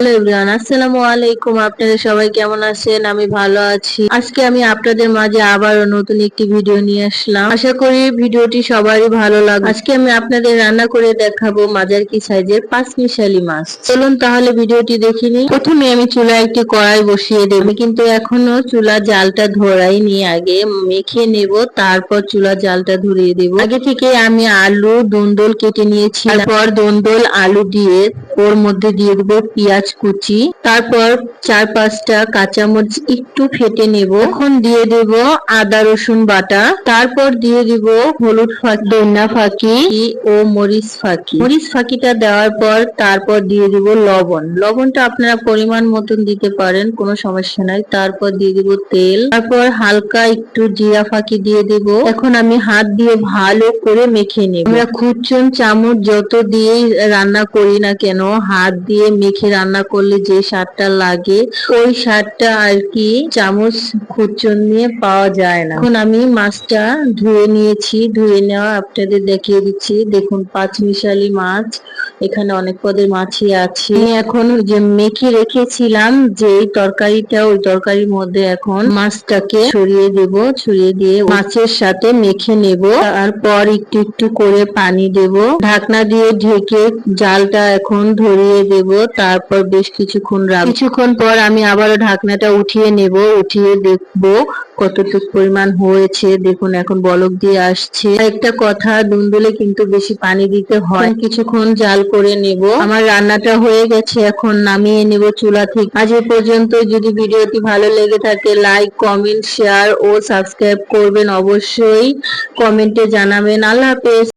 Hello everyone আসসালামু আলাইকুম। আপনারা সবাই কেমন আছেন? আমি ভালো আছি। আজকে আমি আপনাদের মাঝে আবারও নতুন একটি ভিডিও নিয়ে আসলাম। আশা করি ভিডিওটি সবারই ভালো লাগবে। আজকে আমি আপনাদের রান্না করে দেখাবো মাজার কি সাইজের পাঁচ মিশালি মাছ। চলুন তাহলে ভিডিওটি দেখে নিই। প্রথমে আমি চুলায় একটি কড়াই বসিয়ে দেব। কিন্তু এখনও চুলা জালটা ধরাই নিয়ে আগে মেখে নেব, তারপর চুলা জালটা ধরিয়ে দেব। আগে থেকে আমি আলু, দন্দল কেটে নিয়েছি। তারপর দন্দল, আলু দিয়ে ওর মধ্যে দিয়ে দেবো পেঁয়াজ কুচি, তারপর চার পাঁচটা কাঁচামরিচ একটু ফেটে নেব। এখন দিয়ে দেব আদা, রসুন বাটা। তারপর দিয়ে দিব হলুদ ফাঁকি ধনিয়া ফাঁকি ও মরিচ ফাঁকি। মরিচ ফাঁকিটা দেওয়ার পর তারপর দিয়ে দিব লবণ। লবণটা আপনারা পরিমাণ মতন দিতে পারেন, কোনো সমস্যা নাই। তারপর দিয়ে দিব তেল। তারপর হালকা একটু জিরা ফাঁকি দিয়ে দেব। এখন আমি হাত দিয়ে ভালো করে মেখে নেব। আমরা খুচন চামচ যত দিয়েই রান্না করি না কেন, হাত দিয়ে মেখে রান্না করলে যে স্বাদটা লাগে, ওই স্বাদটা আর কি চামচ খুচন নিয়ে পাওয়া যায় না। এখন আমি মাছটা ধুয়ে নিয়েছি, ধুয়ে নেওয়া আপনাদের দেখিয়ে দিচ্ছি। দেখুন, পাঁচ মিশালি মাছ। এখানে অনেক পদের মাছই আছে। এখন যে মেখে রেখেছিলাম যে তরকারিটা, ওই তরকারির মধ্যে এখন মাছটাকে ছড়িয়ে দেব, ছড়িয়ে দিয়ে মাছের সাথে মেখে নেব। তারপর একটু একটু করে পানি দেব। ঢাকনা দিয়ে ঢেকে জালটা এখন ধরিয়ে দেব। তারপর বেশ কিছুক্ষণ রাখ কিছুক্ষণ পর আমি আবারও ঢাকনাটা উঠিয়ে নেব। উঠিয়ে দেখব কতটুকু পরিমাণ হয়েছে। দেখুন, এখন বলক দিয়ে আসছে। একটা কথা, দুন্দুলে কিন্তু বেশি পানি দিতে হয়। কিছুক্ষণ জাল করে নেব। আমার রান্নাটা হয়ে গেছে, এখন নামিয়ে নেব চুলা থেকে। আজ পর্যন্ত যদি ভিডিওটি ভালো লেগে থাকে লাইক কমেন্ট শেয়ার ও সাবস্ক্রাইব করবেন অবশ্যই। কমেন্টে জানাবেন। আল্লাহ হাফেজ।